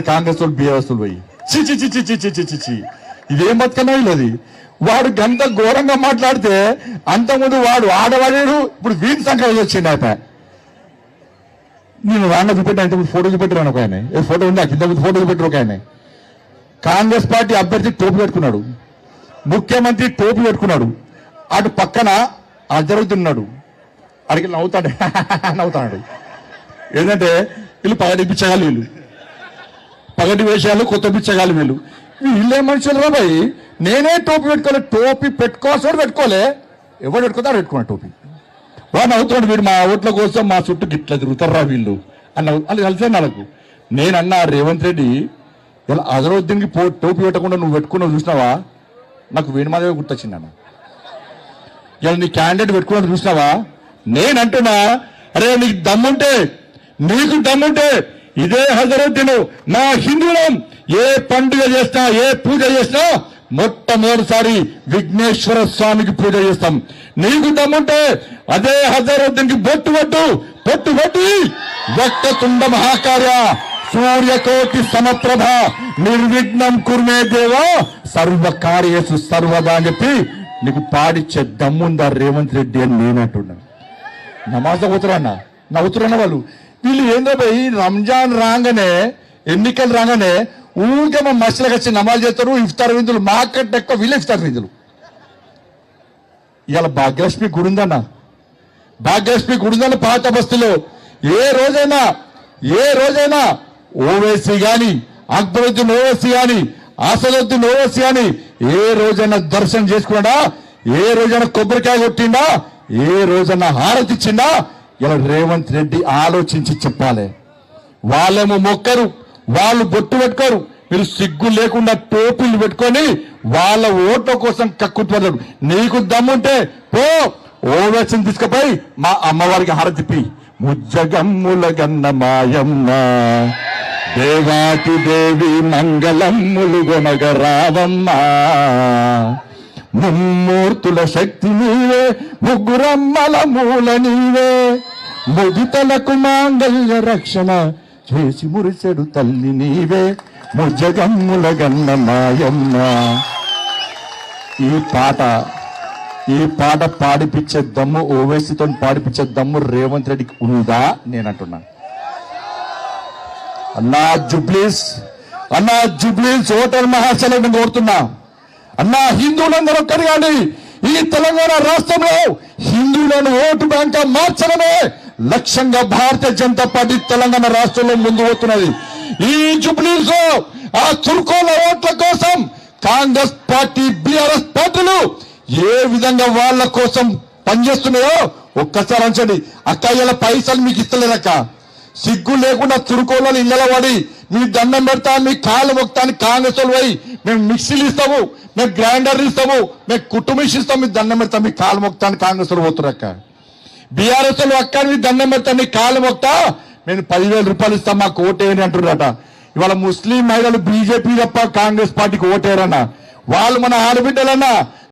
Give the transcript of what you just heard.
కాంగ్రెస్ వాళ్ళు బీఆర్ఎస్లు పోయి. చి చి చి చి చి చి చి ఇదేం బతుకన్నా వీళ్ళది వాడు గంత ఘోరంగా మాట్లాడితే అంతకుముందు వాడు ఆడవాడాడు ఇప్పుడు వీన్ సంక్రాంతి వచ్చింది ఆయన. నేను రాన్న చూపెట్టాను అంటే ఫోటో చూపెట్టాను ఒక ఆయన. ఏ ఫోటో ఉంది? కింద ఫోటో చూపెట్టారు ఒక ఆయన. కాంగ్రెస్ పార్టీ అభ్యర్థి టోపు పెట్టుకున్నాడు. ముఖ్యమంత్రి టోపు పెట్టుకున్నాడు. అటు పక్కన అజరుగుతున్నాడు అడిగి నవ్వుతాడు. నవ్వుతాడు. ఏంటంటే వీళ్ళు పగడిపించగాలి వీళ్ళు. పగటి వేషాలు కొత్త పిచ్చగాలి వీళ్ళు. వీళ్ళే మనుషులు రాబాయి నేనే టోపీ పెట్టుకోలే టోపీ పెట్టుకోవాల్సి పెట్టుకోలే. ఎవరు పెట్టుకుంటారు పెట్టుకున్నా టోపీ. వాడిని అవుతున్నాడు వీడు మా ఓట్ల కోసం మా చుట్టూ గిట్ల తిరుగుతారా వీళ్ళు. అన్న అది కలిసే నాకు నేనన్నా రేవంత్ రెడ్డి ఇలా అజరుద్దీన్కి పో టోపీ పెట్టకుండా నువ్వు పెట్టుకున్నావు చూసినావా? నాకు వీడి మాదే గుర్తొచ్చింది అన్న ఇలా నీ క్యాండిడేట్ పెట్టుకున్నది చూసినావా? నేనంటున్నా అరే నీకు దమ్ముంటే నీకు దమ్ముంటే ఇదే హజరద్దీన్. నా హిందువులం ఏ పండుగ చేసినా ఏ పూజ చేసినా మొట్టమొదటిసారి విఘ్నేశ్వర స్వామికి పూజ చేస్తాం. నీకు దమ్ముంటే అదే హజరద్దిన్కి బొట్టు పట్టు పొట్టు పట్టి వక్తతుండ మహాకార్య సూర్యకోటి సమప్రభ నిర్విఘ్నం కుర్మే దేవా సర్వ కార్యసు సర్వదా అని చెప్పి నీకు పాడిచ్చే దమ్ముందా రేవంత్ రెడ్డి అని నేనంటున్నాను. నమాజ్ నా నవ్వుతురన్న వాళ్ళు వీళ్ళు ఏందో పోయి రంజాన్ రాగానే ఎన్నికలు రాగానే ఊరికే మా మసలకు వచ్చి నమాజ్ చేస్తారు ఇఫ్తార్ విందులు మాకంటే ఎక్కువ వీళ్ళు ఇఫ్తార్ విందులు. ఇవాళ భాగ్యలక్ష్మి గుడి ఉందన్న. భాగ్యలక్ష్మి గుడి ఉందన్న పాత బస్తులో. ఏ రోజైనా ఏ రోజైనా ఓవేసీ గాని అక్బరుద్దీన్ ఓవేసీ గాని అసదుద్దీన్ ఓవేసీ గాని ఏ రోజైనా దర్శనం చేసుకున్నాడా? ఏ రోజైనా కొబ్బరికాయ కొట్టిండా? ఏ రోజైనా హారతిచ్చిండా ఇలా రేవంత్ రెడ్డి ఆలోచించి చెప్పాలి? వాళ్ళేమో మొక్కరు వాళ్ళు బొట్టు పెట్టుకోరు. మీరు సిగ్గు లేకుండా టోపీలు పెట్టుకొని వాళ్ళ ఓట్ల కోసం కక్కుతున్నారు నీకు దమ్ముంటే పో ఓవేసం తీసుకుపోయి మా అమ్మవారికి హారతిప్పి ముజ్జగమ్ముల గన్న మాయమ్మ దేవాతి దేవి మంగళమ్ములు గొనగ రావమ్మా. ముమ్మూర్తుల శక్తి నీవే ముగ్గురమ్మల మూల నీవే. ముదితలకు మాంగళ్య రక్షణ చేసి మురిసెడు తల్లి నీవే. ముజ్జగమ్ముల గన్న మాయమ్మ. ఈ పాట ఈ పాట పాడిపించే దమ్ము ఓవైసీతో పాడిపించే దమ్ము రేవంత్ రెడ్డికి ఉందా? నేను అంటున్నాను అన్నా జుబ్లీస్ అన్నా జుబ్లీస్ ఓటర్ మహాశలను కోరుతున్నా. అన్నా హిందువులందరూ ఒక్కరు కానీ ఈ తెలంగాణ రాష్ట్రంలో హిందువులను ఓటు బ్యాంక్ మార్చడమే లక్ష్యంగా భారతీయ జనతా పార్టీ తెలంగాణ రాష్ట్రంలో ముందు పోతున్నది. ఈ జుబ్లీస్ ఆ చురుకోల ఓట్ల కోసం కాంగ్రెస్ పార్టీ బిఆర్ఎస్ పార్టీలు ఏ విధంగా వాళ్ళ కోసం పనిచేస్తున్నాయో ఒక్కసారి అంచండి. అక్క ఇలా పైసలు మీకు ఇస్తలేదక్క సిగ్గు లేకుండా తురుకోళ్ళని ఇళ్ళ పడి మీ దండం పెడతా మీ కాళ్ళు మొక్తానికి కాంగ్రెస్ వాళ్ళు పోయి మేము మిక్సీలు ఇస్తాము మేము గ్రైండర్లు ఇస్తాము మేము కుటుంబం ఇస్తాం మీ దండం పెడతాం మీ కాళ్ళు మొక్తానికి కాంగ్రెస్ వాళ్ళు పోతున్నారు బీఆర్ఎస్ వాళ్ళు అక్క మీ దండం పెడతా మీ కాళ్ళు మొక్తా నేను పదివేల రూపాయలు ఇస్తాం మాకు ఓటేయని అంటున్నారట ఇవాళ ముస్లిం మహిళలు బీజేపీ తప్ప కాంగ్రెస్ పార్టీకి ఓటేరన్న వాళ్ళు మన ఆడబిడ్డలన్నా